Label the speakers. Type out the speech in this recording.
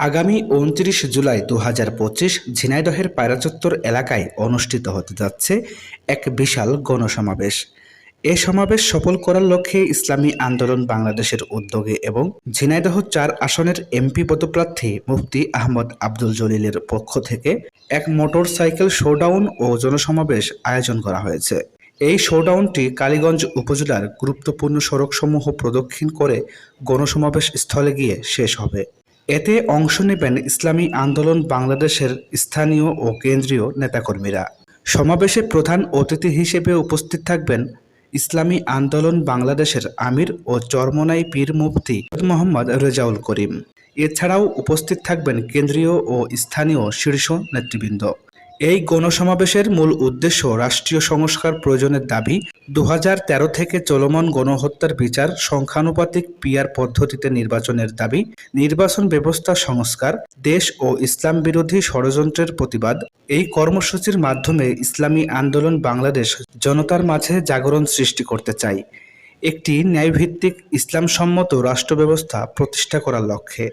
Speaker 1: আগামী উনত্রিশ জুলাই দু হাজার পঁচিশ ঝিনাইদহের পায়রাচত্বর এলাকায় অনুষ্ঠিত হতে যাচ্ছে এক বিশাল গণসমাবেশ। এ সমাবেশ সফল করার লক্ষ্যে ইসলামী আন্দোলন বাংলাদেশের উদ্যোগে এবং ঝিনাইদহ চার আসনের এমপি পদপ্রার্থী মুফতি আহমদ আব্দুল জলিলের পক্ষ থেকে এক মোটর সাইকেল শোডাউন ও জনসমাবেশ আয়োজন করা হয়েছে। এই শোডাউনটি কালীগঞ্জ উপজেলার গুরুত্বপূর্ণ সড়কসমূহ প্রদক্ষিণ করে গণসমাবেশ স্থলে গিয়ে শেষ হবে। এতে অংশ নেবেন ইসলামী আন্দোলন বাংলাদেশের স্থানীয় ও কেন্দ্রীয় নেতাকর্মীরা। সমাবেশে প্রধান অতিথি হিসেবে উপস্থিত থাকবেন ইসলামী আন্দোলন বাংলাদেশের আমির ও চরমনাই পীর মুফতি মোহাম্মদ রেজাউল করিম। এছাড়াও উপস্থিত থাকবেন কেন্দ্রীয় ও স্থানীয় শীর্ষ নেতৃবৃন্দ। এই গণসমাবেশের মূল উদ্দেশ্য রাষ্ট্রীয় সংস্কার প্রয়োজনের দাবি দু হাজার তেরো থেকে চলমান গণহত্যার বিচার সংখ্যানুপাতিক পিয়ার পদ্ধতিতে নির্বাচনের দাবি, নির্বাচন ব্যবস্থা সংস্কার, দেশ ও ইসলাম বিরোধী ষড়যন্ত্রের প্রতিবাদ। এই কর্মসূচির মাধ্যমে ইসলামী আন্দোলন বাংলাদেশ জনতার মাঝে জাগরণ সৃষ্টি করতে চায় একটি ন্যায়ভিত্তিক ইসলামসম্মত রাষ্ট্র ব্যবস্থা প্রতিষ্ঠা করার লক্ষ্যে।